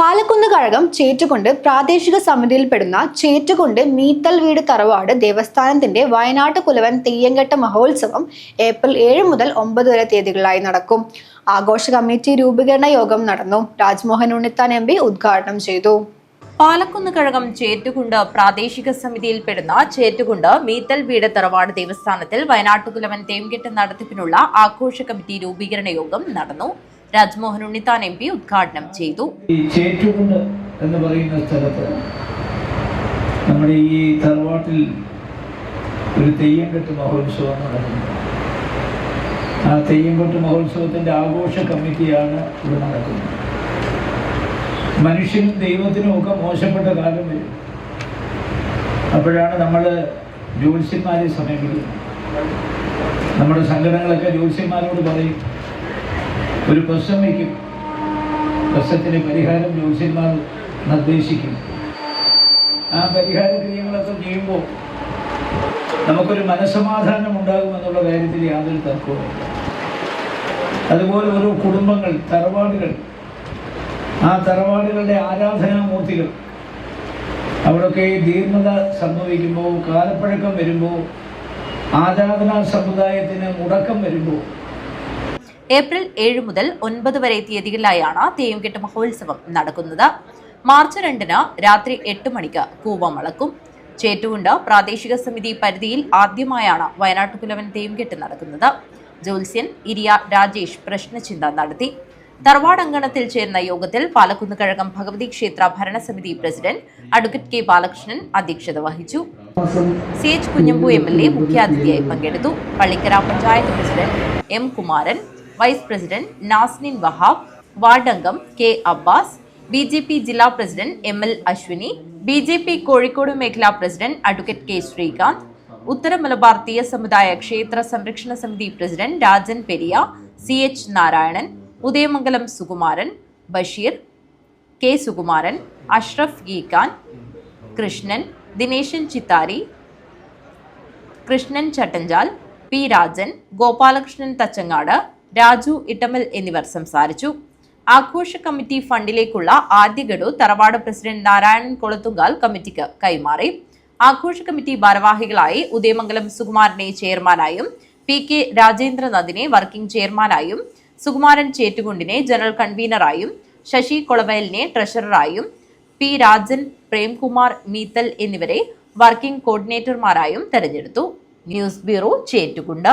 പാലക്കുന്ന് കഴകം ചേറ്റുകൊണ്ട് പ്രാദേശിക സമിതിയിൽപ്പെടുന്ന ചേറ്റുകൊണ്ട് മീത്തൽ വീട് തറവാട് ദേവസ്ഥാനത്തിന്റെ വയനാട്ട് കുലവൻ തെയ്യങ്കെട്ട മഹോത്സവം ഏപ്രിൽ ഏഴ് മുതൽ ഒമ്പത് വരെ തീയതികളായി നടക്കും. ആഘോഷ കമ്മിറ്റി രൂപീകരണ യോഗം നടന്നു. രാജ്മോഹൻ ഉണ്ണിത്താൻ എം പി ഉദ്ഘാടനം ചെയ്തു. പാലക്കുന്ന് കഴകം ചേറ്റുകുണ്ട് പ്രാദേശിക സമിതിയിൽപ്പെടുന്ന ചേറ്റുകുണ്ട് മീത്തൽ വീട് തറവാട് ദേവസ്ഥാനത്തിൽ വയനാട്ടുകുലവൻ തേംകെട്ട് നടത്തിപ്പിനുള്ള ആഘോഷ കമ്മിറ്റി രൂപീകരണ യോഗം നടന്നു. രാജ്മോഹൻ ഉണ്ണിത്താൻ എം പി ഉദ്ഘാടനം ചെയ്തു. എന്ന് പറയുന്ന സ്ഥലത്ത് നമ്മുടെ ഈ തറവാട്ടിൽ ഒരു തെയ്യംകെട്ട് മഹോത്സവം നടക്കുന്നു. ആ തെയ്യംകെട്ട് മഹോത്സവത്തിന്റെ ആഘോഷ കമ്മിറ്റിയാണ് ഇവിടെ നടക്കുന്നത്. മനുഷ്യനും ദൈവത്തിനും ഒക്കെ മോശപ്പെട്ട കാലം വരും. അപ്പോഴാണ് നമ്മൾ ജ്യോത്സ്യന്മാരെ സമീപിക്കുന്നത്. നമ്മുടെ സങ്കടങ്ങളൊക്കെ ജ്യോത്സ്യന്മാരോട് പറയും ഒരു പ്രശ്നം വയ്ക്കും പ്രശ്നത്തിന് പരിഹാരം ജ്യോത്സ്യന്മാർ നിർദ്ദേശിക്കും. ആ പരിഹാര ക്രിയകളൊക്കെ ചെയ്യുമ്പോൾ നമുക്കൊരു മനസമാധാനം ഉണ്ടാകുമെന്നുള്ള കാര്യത്തിൽ യാതൊരു തർക്കവുമില്ല. അതുപോലെ ഓരോ കുടുംബങ്ങൾ തറവാടുകൾ ആ തറവാടുകളുടെ ആരാധനാമൂർത്തികൾ. അവിടെയൊക്കെ ദീർഘത സംഭവിക്കുമ്പോൾ കാലപ്പഴക്കം വരുമ്പോൾ ആരാധനാ സമുദായത്തിന് മുടക്കം വരുമ്പോൾ ഏപ്രിൽ ഏഴ് മുതൽ ഒൻപത് വരെ തീയതികളിലായാണ് തെയ്യംകെട്ട് മഹോത്സവം നടക്കുന്നത്. മാർച്ച് രണ്ടിന് രാത്രി എട്ട് മണിക്ക് കൂവം അളക്കും ചേറ്റുകുണ്ട് പ്രാദേശിക സമിതി പരിധിയിൽ ആദ്യമായാണ് വയനാട്ടുകുലവൻ തെയ്യംകെട്ട് നടക്കുന്നത്. ജോത്സ്യൻ ഇരിയ രാജേഷ് പ്രശ്നചിന്ത നടത്തി. തറവാട് അങ്കണത്തിൽ ചേർന്ന യോഗത്തിൽ പാലക്കുന്ന് കഴകം ഭഗവതി ക്ഷേത്ര ഭരണസമിതി പ്രസിഡന്റ് അഡ്വക്കേറ്റ് കെ ബാലകൃഷ്ണൻ അധ്യക്ഷത വഹിച്ചു. C H Kunhambu M L A മുഖ്യാതിഥിയായി പങ്കെടുത്തു. Pallikkara panchayat president M Kumaran vice president Nasnin Wahab വാർഡംഗം K Abbas B J P ജില്ലാ president M L Ashwini B J P Kozhikode മേഖലാ president advocate K Sreekanth Uthara Malabar Theeya Samudaya Kshetra Samrakshana Samithi president Rajan Periya C H Narayanan Udayamangalam Sukumaran Basheer K Sukumaran Ashraf Geekhan Krishnan Dineshan Chithari Krishnan Chattanchal P Rajan Gopalakrishnan Thachangad Raju Ittamal എന്നിവർ സംസാരിച്ചു. ആഘോഷ committee ഫണ്ടിലേക്കുള്ള ആദ്യ ഗഡു തറവാട് president Narayanan കൊളത്തുങ്കാൽ കമ്മിറ്റിക്ക് കൈമാറി. ആഘോഷ committee ഭാരവാഹികളായി ഉദയമംഗലം സുകുമാരനെ ചെയർമാനായും പി കെ രാജേന്ദ്രനാഥിനെ വർക്കിംഗ് ചെയർമാനായും സുകുമാരൻ ചേറ്റുകുണ്ടിനെ ജനറൽ കൺവീനറായും ശശി കൊളവയലിനെ ട്രഷററായും പി രാജൻ പ്രേംകുമാർ മീത്തൽ എന്നിവരെ വർക്കിംഗ് കോർഡിനേറ്റർമാരായും തെരഞ്ഞെടുത്തു. News bureau Chettukund.